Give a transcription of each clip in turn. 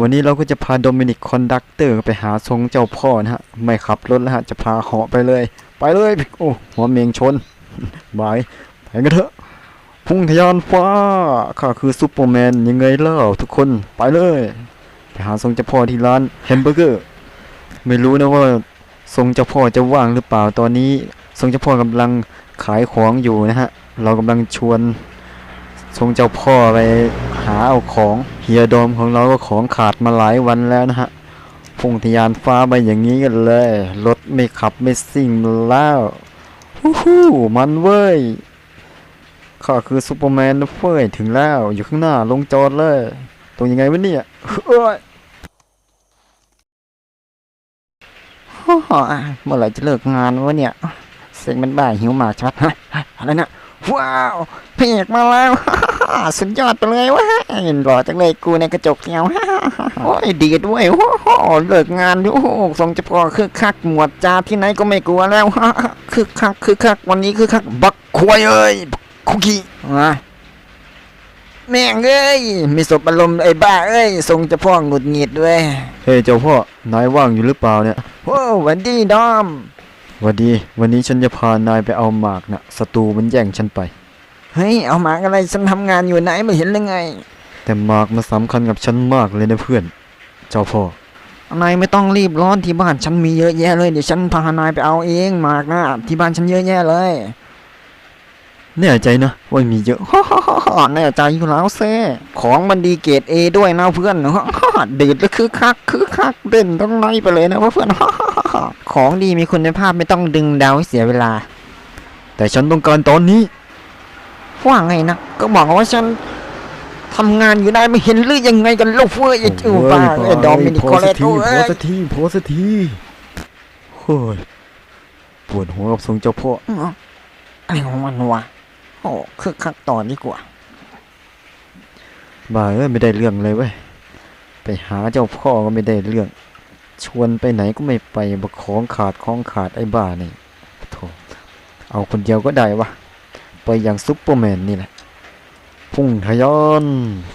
วันนี้เราก็จะพาโดมินิกคอนดักเตอร์ไปหาทรงเจ้าพ่อนะฮะ ไม่ขับรถแล้วฮะ จะพาเหาะไปเลย ไปเลย โอ้หัวเมงชนบายไปกันเถอะ พุ่งทะยานฟ้า ข้าคือซูเปอร์แมนยังไงเล่าทุกคน ไปเลย ไปหาทรงเจ้าพ่อที่ร้านแฮมเบอร์เกอร์ ไม่รู้นะว่าทรงเจ้าพ่อจะว่างหรือเปล่าตอนนี้ทรงเจ้าพ่อกำลังขายของอยู่นะฮะ เรากำลังชวนทรงเจ้าพ่อไป หาเอาของเฮียโดมของเราก็ของขาดมาหลายวันแล้วนะฮะพุ่งทยานฟ้าไปอย่างนี้กันเลย รถไม่ขับไม่ซิ่งแล้วฮู้ฮู้มันเว้ยข้าคือซูเปอร์แมนนะเฟ้ยถึงแล้ว อยู่ข้างหน้าลงจอดเลยตรงยังไงวะเนี่ยเอ้ยเมื่อไหร่จะเลิกงานวะเนี่ย เซ็งมันบ้าหิวหมากชัดฮะอะไรนะ ว้าวพระเอกมาแล้วสุดยอดไปเลยวะหล่อจังเลยกูในกระจกเงาโอ้ยดีด้วยโอ้โหเลิกงานโอ้โหทรงจะพอคือคักหมวดจาที่ไหนก็ไม่กลัวแล้วคือคักคือคักวันนี้คือคักบักควายเอ้ยบักคุกกี้อะแม่งเอ้ยมีสบอารมณ์ไอ้บ้าเอ้ยทรงจะพ่อหงุดหงิดด้วยเฮ้ยเจ้าพ่อนายว่างอยู่หรือเปล่าเนี่ยโอ้หวันดีดอมห วันดี วันนี้ฉันจะพานายไปเอาหมากนะศัตรูมันแย่งฉันไป เฮ้ย เอาหมากอะไร ฉันทำงานอยู่ไหนไม่เห็นเลยไง แต่หมากมันสำคัญกับฉันมากเลยนะเพื่อน เจ้าพ่อนายไม่ต้องรีบร้อนที่บ้านฉันมีเยอะแยะเลยเดี๋ยวฉันพานายไปเอาเองหมากนะที่บ้านฉันเยอะแยะเลยแน่ใจนะว่ามีเยอะแน่ใจอยู่แล้วเซ่ของมันดีเกรดเอด้วยนะเพื่อนดืดแล้วคือคักคือคักเด่นต้องไล่ไปเลยนะเพื่อน ของดีมีคุณภาพไม่ต้องดึงดาวให้เสียเวลา แต่ฉันต้องการตอนนี้ว่าไงนะ ก็บอกว่าฉันทำงานอยู่ได้ไม่เห็นหรือยังไงกันลูกเฟ้ยไอ้จูบ้าไอ้ดอมินิกโคเลโตพเอ้อยสักทีพอสักทีโอ้ยปวดหัวกับทรงเจ้าพ่ออ๋ออะไรของมันวะโอ้คึกคักต่อดีกว่าบ่าเอ้ยไม่ได้เรื่องเลยเว้ยไปหาเจ้าพ่อก็ไม่ได้เรื่อง ชวนไปไหนก็ไม่ไปบักของขาดของขาดไอ้บ้านี่โถเอาคนเดียวก็ได้วะ ไปอย่างซุปเปอร์แมนนี่แหละ พุ่งทะยาน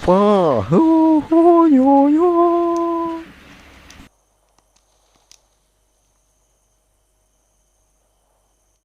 ฟ้าฮู้ฮู้โยโย